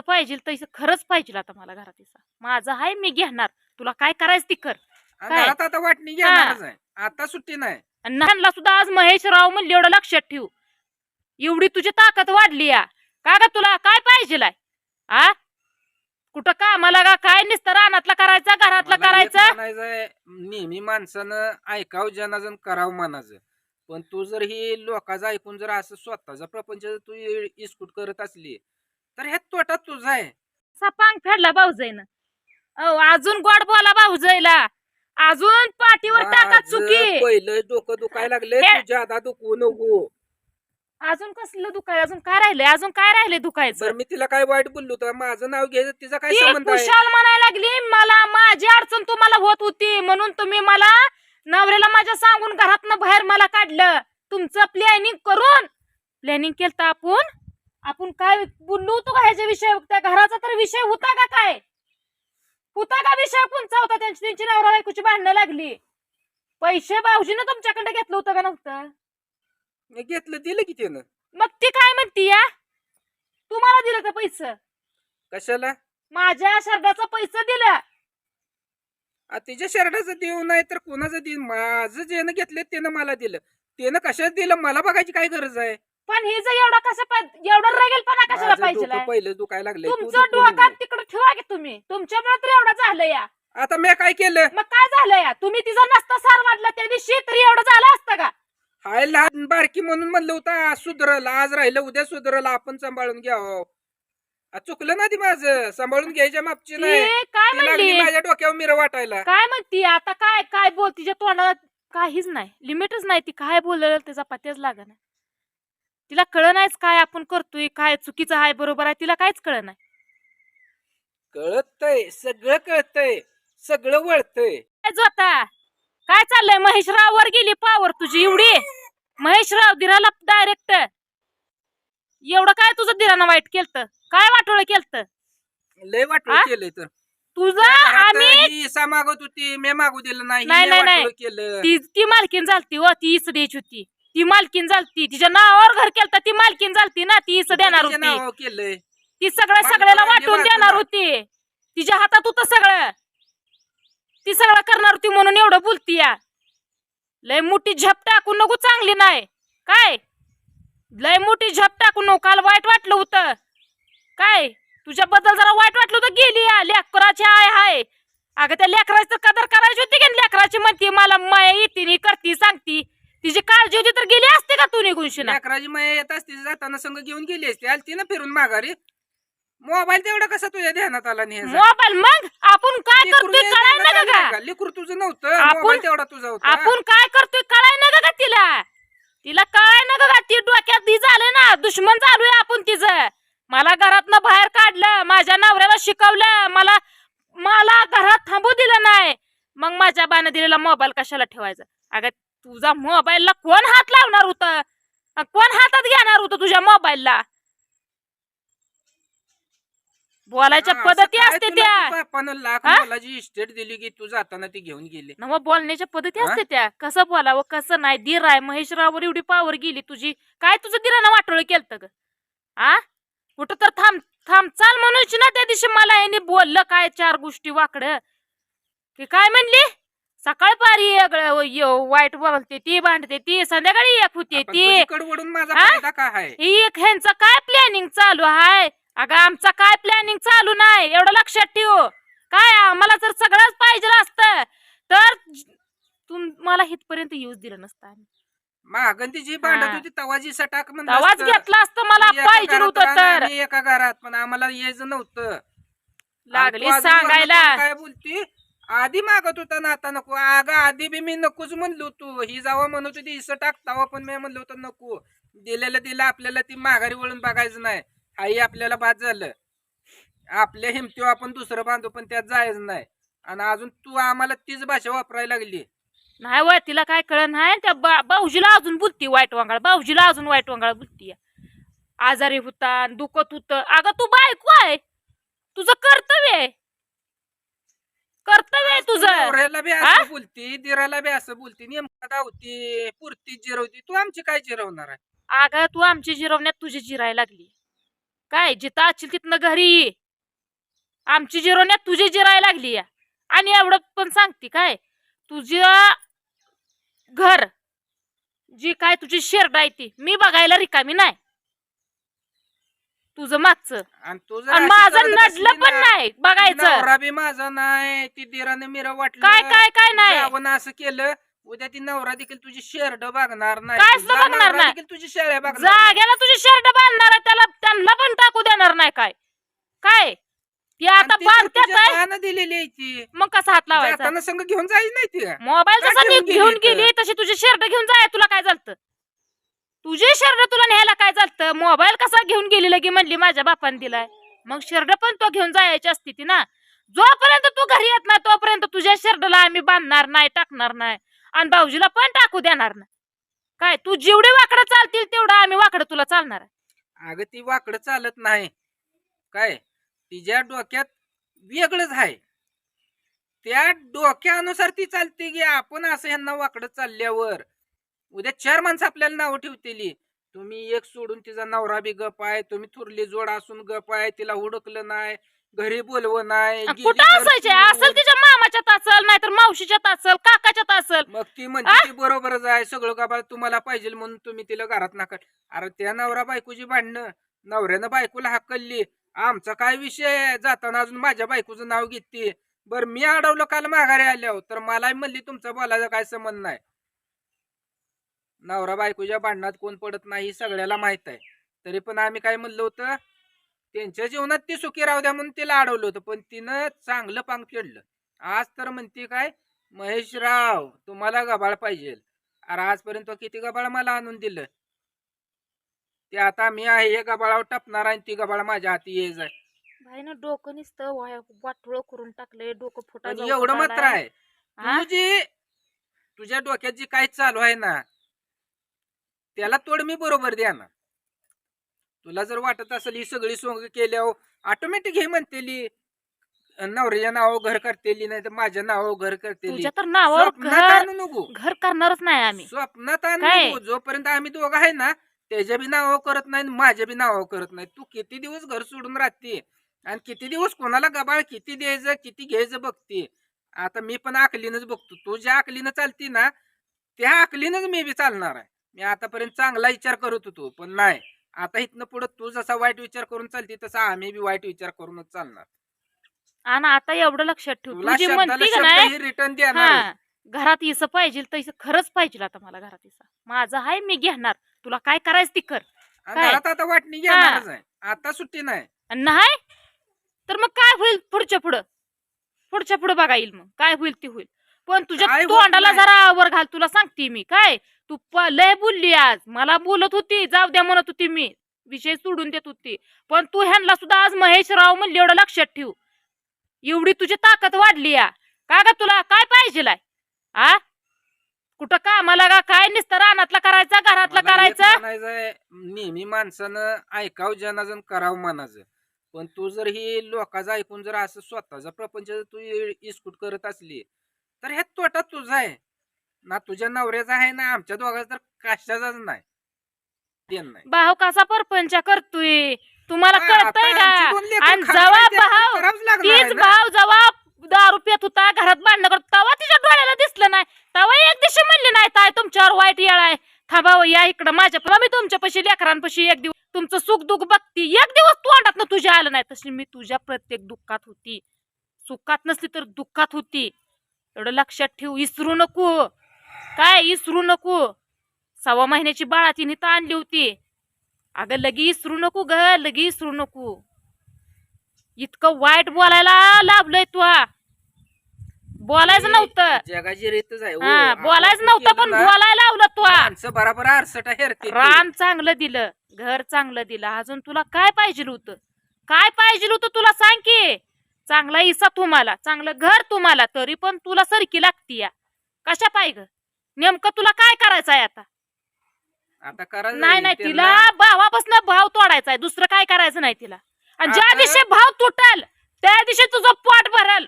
पाहिजे तसं खरंच पाहिजे आता मला घरात हिस्सा माझं आहे मी घेणार. तुला काय करायचं ती कर. आणि काय? घरात आता वाटणी घेणारच आहे. आता सुट्टी नाही. आणि नानला सुद्धा आज महेश राव म्हणले एवढं लक्षात ठेव. एवढी तुझी ताकद वाढली या. का ग तुला? काय पाहिजे आ? कुठं कामाला का काय नुसतं रानातलं करायचं घरातलं मला एक करायचं? म्हणायचंय, नेहमी माणसानं ऐकावं जनाजन करावं मनाचं पण तू जर ही लोकांचं ऐकून जर असं स्वतःचा प्रपंच जर तू इ- इस्कूट करत असली तर ह्यात तोटा तुझा आहे. सपांग फेडला भाऊजाईनं. अहो अजून गोड बोला भाऊजाईला. अजून पाठीवर टाका माझं चुकी. पहिलं डोकं दुखायला लागले हे- तुझ्या आता दुखू नको. अजून कसलं दुखायला अजून काय राहिलंय? अजून काय राहिलंय दुखायचं? मी तिला काय वाईट बोललो तर माझं नाव घ्यायचं तिचा काय ती संबंध आहे? कुशाल म्हणायला लागली मला माझी अडचण तुम्हाला होत होती म्हणून तुम्ही मला नवऱ्याला माझ्या सांगून घरातनं बाहेर मला काढलं. तुमचं प्लॅनिंग करून प्लॅनिंग केलं आपण आपण काय बोललो होतो का ह्याच्या विषय त्या घराचा तर विषय होता का काय? होता का विषय कोणचा होता? त्यांची त्यांची नवरा बायकोची भांडणं लागली. पैसे भाऊजीनं तुमच्याकडे घेतलं होतं का नव्हतं? घेतलं दिलं की त्यानं. मग ती काय म्हणती या? तुम्हाला दिलं का पैसे? कशाला? माझ्या शर्टाचं पैसे दिलं. आ, तिच्या शर्टाचं देऊ नाही तर कोणाचं देऊ? माझं ज्यानं घेतलं त्यानं मला दिलं. त्यानं कशात दिलं? मला बघायची काय गरज आहे? पण हे जर एवढा कसं एवढा रगेलपणा कशाला माझं पाहिजे डोकं पहिलं दुखायला लागले तुमचं डोकात तिकडे ठेवा की तुम्ही. तुमच्यामुळे तर एवढं झालं या. आता मी काय केलं? मग काय झालं या? तुम्ही तिचा नसता सार वाटला त्या दिवशी तरी एवढं झालं असतं का? हाय लहान बारकी म्हणून म्हणलं होतं आज सुधरल आज राहिलं उद्या सुधरल आपण सांभाळून घ्यावं. आ, चुकलं ना ती माझं? सांभाळून घ्यायच्या मागची नाही. ती काय ती लागली म्हणली? माझ्या डोक्यावर मिर वाटायला. काय म्हणती? आता काय काय बोल? तिच्या तोंडाला काहीच नाही लिमिटच नाही ती. काय बोललेलं त्याचा पत्याच लागा नाही तिला कळ नाहीच काय आपण करतोय काय चुकीचं आहे बरोबर आहे तिला काहीच कळ नाही. कळतय सगळं कळतय सगळं वळतय. काय जोता काय चाललंय? महेशराव वर गेली पावर तुझी एवढी. महेशराव दिराला डायरेक्ट एवढं काय तुझं दिरानं वाईट केलत? काय वाटोळ केलत? लय वाटलं आ? केलंय तर. तुझं आम्ही ही मागत होती मी मागू दिलं नाही नाही, नाही, वाटोळं केलं. ती ती मालकीन झालती व ती द्यायची होती. ती मालकीन झालती. तिच्या नावावर घर केलं ती मालकीन झालती ना ती देणार तिच्या होती नावावर केलंय. ती सगळं माझं सगळ्याला वाटून देणार. होती. तिच्या हातात होतं सगळं. ती सगळं करणार होती म्हणून एवढं बोलती या लय मोठी झप टाकू नको चांगली नाही. काय? लय मोठी झप टाकू नको काल वाईट वाटलं होतं. काय? तुझ्याबद्दल जरा वाईट वाटलं होतं गेली या लेकराची आय हाय. अगं त्या लेकराची तर कदर करायची होती की लेकराची म्हणती मला माया येते नी करती सांगती. तिची काळजी होती तर गेली असते का तू निघून शिना? लेकराची माया येत असते जाताना संग घेऊन गेली असते आलती ना फिरून माघारी. मोबाईल तेवढा कसा तुझ्या ध्यानात आला नाही ह्याचा? मोबाईल मग? आपण काय लेकरू करतोय कळाय ना नाही का का? लेकरू तुझं नव्हतं आपण- मोबाईल तेवढा तुझा होता. आपण काय करतोय कळाय ना का तिला? तिला कळाय ना का ती डोक्यात ती झालं ना दुश्मन चालू आहे आपण तिचं. मला घरातनं बाहेर काढलं माझ्या नवऱ्याला शिकवलं मला मला घरात थांबू दिलं नाही. मग माझ्या बाने दिलेला मोबाईल कशाला ठेवायचा? अगं तुझा मोबाईलला कोण हात लावणार होतं? कोण हातात घेणार होतं तुझ्या मोबाईलला? बोलायच्या पद्धती असते त्या. लाख? मोलाची इस्टेट दिली की तू जाताना ती घेऊन गेली. ना मग बोलण्याच्या पद्धती? असते त्या. कसं बोलावं कसं नाही? धीर आहे महेशरावर एवढी पावर गेली तुझी. काय तुझं धीरानं वाटोळ केलं ग? आ? कुठं तर थांब थांब चाल म्हणून ना त्या दिवशी मला याने बोललं काय चार गोष्टी वाकड. की काय म्हणली? सकाळ पारी वेगळं व- य- वाईट बोलते ती भांडते ती संध्याकाळी एक होते ती तुझीकडे वळून माझा हा? फायदा काय आहे एक ह्यांचं काय प्लॅनिंग चालू आहे अगं आमचा काय प्लॅनिंग चालू नाही एवढं लक्षात ठेव काय आम्हाला जर सगळंच पाहिजे असतं तर तुम मला हितपर्यंत येऊच दिलं नसतं आम्ही. मागं ती जी भांडत हा. होती तवाजी सटाक म्हणलं आवाज असतं. घेतला असतं मला एका पाहिजे घरात होतं राहणं तर आणि एका घरात पण आम्हाला यायचं नव्हतं लागली आणि तू अजून सांगायला काय बोलती आधी मागत होता ना आता नको. अगं आधी बी मी नकोच म्हणलो तू ही जावा म्हणत होती हिस टाक तवा पण मी म्हणलो होतं नको. दिलेलं दिलं आपल्याला ती माघारी वळून बघायचं नाही. आई आपल्याला बाद झालं. आपल्या हिमतीवर आपण दुसरं बांधू पण त्यात जायचं नाही. आणि अजून तू आम्हाला तीच भाषा वापरायला लागली. नाही वय तिला काय कळ नाही. त्या बा- भाऊजीला अजून बोलती वाईट वांगाळ. भाऊजीला अजून वाईट वांगाळ बोलती. आजारी होता दुखत होत. अगं तू बायको आहे. तुझं कर्तव्य आहे. कर्तव्य आहे तुझं. नवऱ्याला बी हा? असं बोलती दिराला बी असं बोलती नेमका धावती पुरती जिरवती. तू आमची काय जिरवणार आहे? अगं तू आमची जिरवण्यात तुझी जिरायला लागली. काय जिथं असशील तिथनं घरी ये. आमची जिरोण्यात तुझी जिरायला लागली या आणि एवढं पण सांगते काय तुझं घर जी काय तुझी शेरड आहे ती मी बघायला रिकामी नाही. तुझं मागचं. आणि तू जर आणि अशी माझं नडलं पण नाही बघायचं. नवरा बी माझा नाही ती दिराने मिरा वाटलं. काय काय काय नाही? जावं असं केलं उद्या ती नवरा देखील तुझी शेरड बघणार नाही. काय तुझा बघणार नवरा नाही. देखील तुझी शेळ्या बघणार नाही. जाग्याला तुझी शर्ट बांधणार आहे त्याला त्यांना पण टाकू देणार नाही काय? काय? ती आणि आता ती तर बांधत्यात तुझ्या आहे. कानानं दिलेली आहे ती. मग कसा हात लावायचा? जाताना संघ घेऊन जाईल नाही ती. मोबाईल काय जसा घेऊन गेली गेली तशी तुझी शर्ट घेऊन जाय तुला काय झालं तुझी शर्ट तुला न्यायला काय चालतं मोबाईल कसा घेऊन गेली लगी म्हणली माझ्या बापाने दिलाय. मग शर्ट पण तो घेऊन जायची असती ती ना? जोपर्यंत तू घरी येत नाही तोपर्यंत तुझ्या शर्टला आम्ही बांधणार नाही टाकणार नाही. आणि भाऊजीला पण टाकू देणार नाही. काय तू जेवढी वाकडं चालतील तेवढं आम्ही वाकडं तुला चालणार. आहे. अगं ती वाकडं चालत नाही. काय तिच्या डोक्यात वेगळंच आहे. त्या डोक्यानुसार ती चालते की आपण असं ह्यांना वाकडं चालल्यावर. उद्या चार माणसं आपल्याला नावं ठेवतेली. तुम्ही एक सोडून तिचा नवरा बी गप आहे तुम्ही थुरली जोड असून गप आहे तिला हुडकलं नाही घरी बोलवं नाही गेली कुठं घर असायचे? सोडून. असेल तिच्या मामाच्यात असेल नाहीतर मावशीच्यात असेल काकाच्यात असेल. मग ती म्हणते ती बरोबरच आहे सगळं गाबाळ तुम्हाला पाहिजे म्हणून तुम्ही तिला घरात नका अरे त्या नवरा बायकोची भांडणं नवऱ्यानं बायकोला हाकलली. आमचा काय विषय आहे? जाताना अजून माझ्या बायकोचं नाव घेते बर मी अडवलं काल माघारी आल्यावर. तर मला म्हणली तुमचा बोलायचा काय संबंध नाही. नवरा बायकोच्या भांडणात कोण पडत नाही सगळ्याला माहीत आहे. तरी पण आम्ही काय म्हणलं होतं त्यांच्या जीवनात ती सुखी राहू द्या म्हणून तिला अडवलं होतं पण तिनं चांगलं पांग फेडलं आज तर म्हणते काय महेश राव तुम्हाला गबाळ पाहिजे. अरे आजपर्यंत तो किती गबाळ मला आणून दिलं? ते आता मी आहे हे गबाळावर टपणार आणि ती गबाळ माझ्या हाती ये जाय. भाई ना डोकं नुसतं वाटोळ करून टाकलंय डोकं फुटा पण एवढं मात्र आहे. तुझी तुझ्या डोक्यात जी काही चालू आहे ना त्याला तोड मी बरोबर द्या ना तुला जर वाटत असेल ही सगळी सोंग केल्यावर ऑटोमॅटिक हे म्हणतेली नवऱ्याच्या नावावर घर करतेली नाही तर माझ्या नावावर घर करतेली. तुझ्या तर नावावर स्वप्नात घर आणू नको. घर करणारच नाही आम्ही. स्वप्नात आणू काय? नको. जोपर्यंत आम्ही दोघं आहे ना त्याच्या बी नावावर करत नाही आणि माझ्या बी नावावर करत नाही. तू किती दिवस घर सोडून राहते? आणि किती दिवस कोणाला गबाळ किती द्यायचं किती घ्यायचं बघते? आता मी पण आकलीनच बघतो. तू ज्या आकलीनं चालती ना त्या आकलीनच मी बी चालणार आहे. मी आतापर्यंत चांगला विचार करत होतो पण नाही. आता इथनं पुढे तू जसा वाईट विचार करून चालती तसा आम्ही बी वाईट विचार करूनच चालणार. आणि आता एवढं लक्षात ठेव. तुला तू जी शब्दाला म्हणती का शब्द नाही ही रिटर्न देणार. हा घरात इसं पाहिजे तर इसं खरंच पाहिजे आता मला घरात इसा माझं आहे मी घेणार. तुला काय करायचं ती कर. आणि काय? घरात आता वाटणी घेणारच आहे. आता सुट्टी नाही. आणि नाही? तर मग काय होईल पुढच्या पुढं? पुढच्या पुढं बघा येईल मग. काय होईल ते होईल. पण तुझ्या काय होत तोंडाला नाही. जरा आवर घाल तुला सांगते मी. काय? तू प- लय बोलली आज. मला बोलत होती जाऊ द्या म्हणत होती मी. विषय सोडून देत होती. पण तू ह्यांना सुद्धा आज महेश राव म्हणले एवढं लक्षात ठेव. एवढी तुझी ताकद वाढली या. का ग तुला? काय पाहिजे आ? कुठं कामाला का? काय नुसतं रानातला करायचा घरातला मला एक करायचा? म्हणायचंय, नेहमी माणसानं ऐकावं जनाजन करावं मनाचं पण तू जर ही लोकांचं ऐकून जर असं स्वतःचा प्रपंच जर तू इ- इस्कूट करत असली तर ह्यात तोटा तुझा आहे. ना तुझ्या नवऱ्याचा आहे ना आमच्या दोघांचा तर कशाचाच नाही. नाही. भाऊ कसा परपंच करतोय? तुम्हाला हा, कळतंय आमची का? दोन लेकरं आणि खाणार जवा आहे, ते आपण भाव करावंच लागणार आहे तीच ना. भाव जवा दारू पित होता घरात भांडणं करत तवा तिच्या डोळ्याला दिसलं नाही. तवा एक दिवशी म्हणली नाही ताय तुमच्यावर वाईट येळ आहे. थांबावं या इकडं माझ्या मी तुमच्यापाशी लेकरांपाशी एक दिवस तुमचं सुख दुःख बघती. एक दिवस तोंडात ना तुझ्या आलं नाही. तशी मी तुझ्या प्रत्येक दुःखात होती. सुखात नसली तर दुःखात होती. एवढं लक्षात ठेव इसरू नको काय इसरू नको सव्वा महिन्याची बाळा तिने तर आणली होती अगं लगी इसरू नको ग लगी इसरू नको इतकं वाईट बोलायला लाभलंय तू हा. बोलायचं नव्हतं जगाची रीतच आहे हो. हा बोलायचं नव्हतं पण बोलायला लावलं तू. माणसं बराबर आरसटा ती. रान चांगलं दिलं घर चांगलं दिलं अजून तुला काय पाहिजे होतं काय पाहिजे होतं तुला सांग की चांगला इसा तुम्हाला चांगलं घर तुम्हाला तरी पण तुला सरकी लागती या. कशा पाहिजे नेमकं तुला काय करायचं आहे आता नाही नाही तिला भावापासून भाव तोडायचा आहे दुसरं काय करायचं नाही तिला. आणि ज्या आता- दिवशी भाव तुटल त्या दिवशी तुझं पोट भरल.